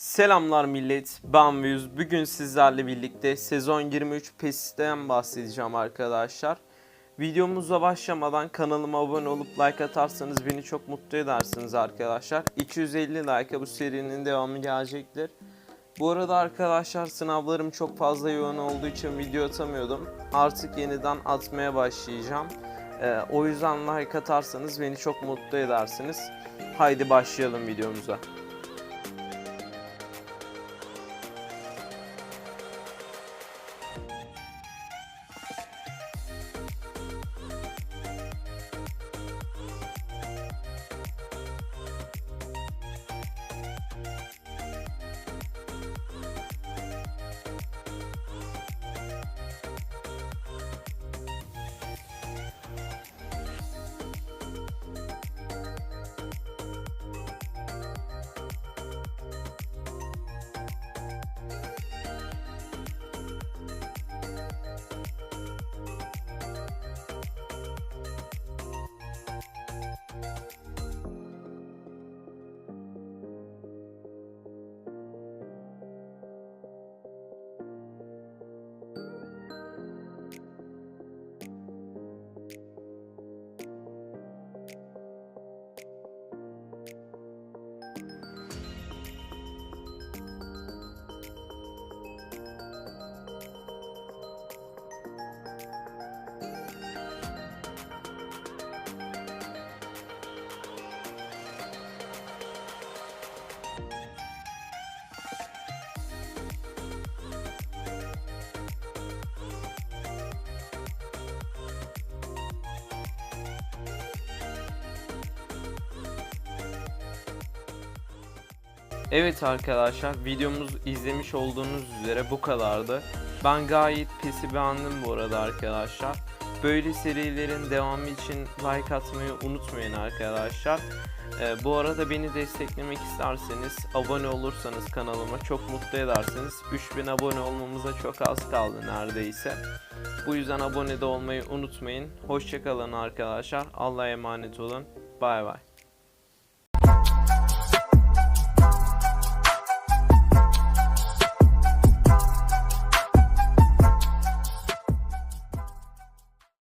Selamlar millet, ben Müyüz. Bugün sizlerle birlikte sezon 23 PES'ten bahsedeceğim arkadaşlar. Videomuza başlamadan kanalıma abone olup like atarsanız beni çok mutlu edersiniz arkadaşlar. 250 like'a bu serinin devamı gelecektir. Bu arada arkadaşlar sınavlarım çok fazla yoğun olduğu için video atamıyordum. Artık yeniden atmaya başlayacağım. Ee, o yüzden like atarsanız beni çok mutlu edersiniz. Haydi başlayalım videomuza. Evet arkadaşlar videomuzu izlemiş olduğunuz üzere bu kadardı. Ben gayet pesi beğendim bu arada arkadaşlar. Böyle serilerin devamı için like atmayı unutmayın arkadaşlar. Ee, bu arada beni desteklemek isterseniz abone olursanız kanalıma çok mutlu edersiniz. 3000 abone olmamıza çok az kaldı neredeyse. Bu yüzden abone de olmayı unutmayın. Hoşçakalın arkadaşlar. Allah'a emanet olun. Bay bay.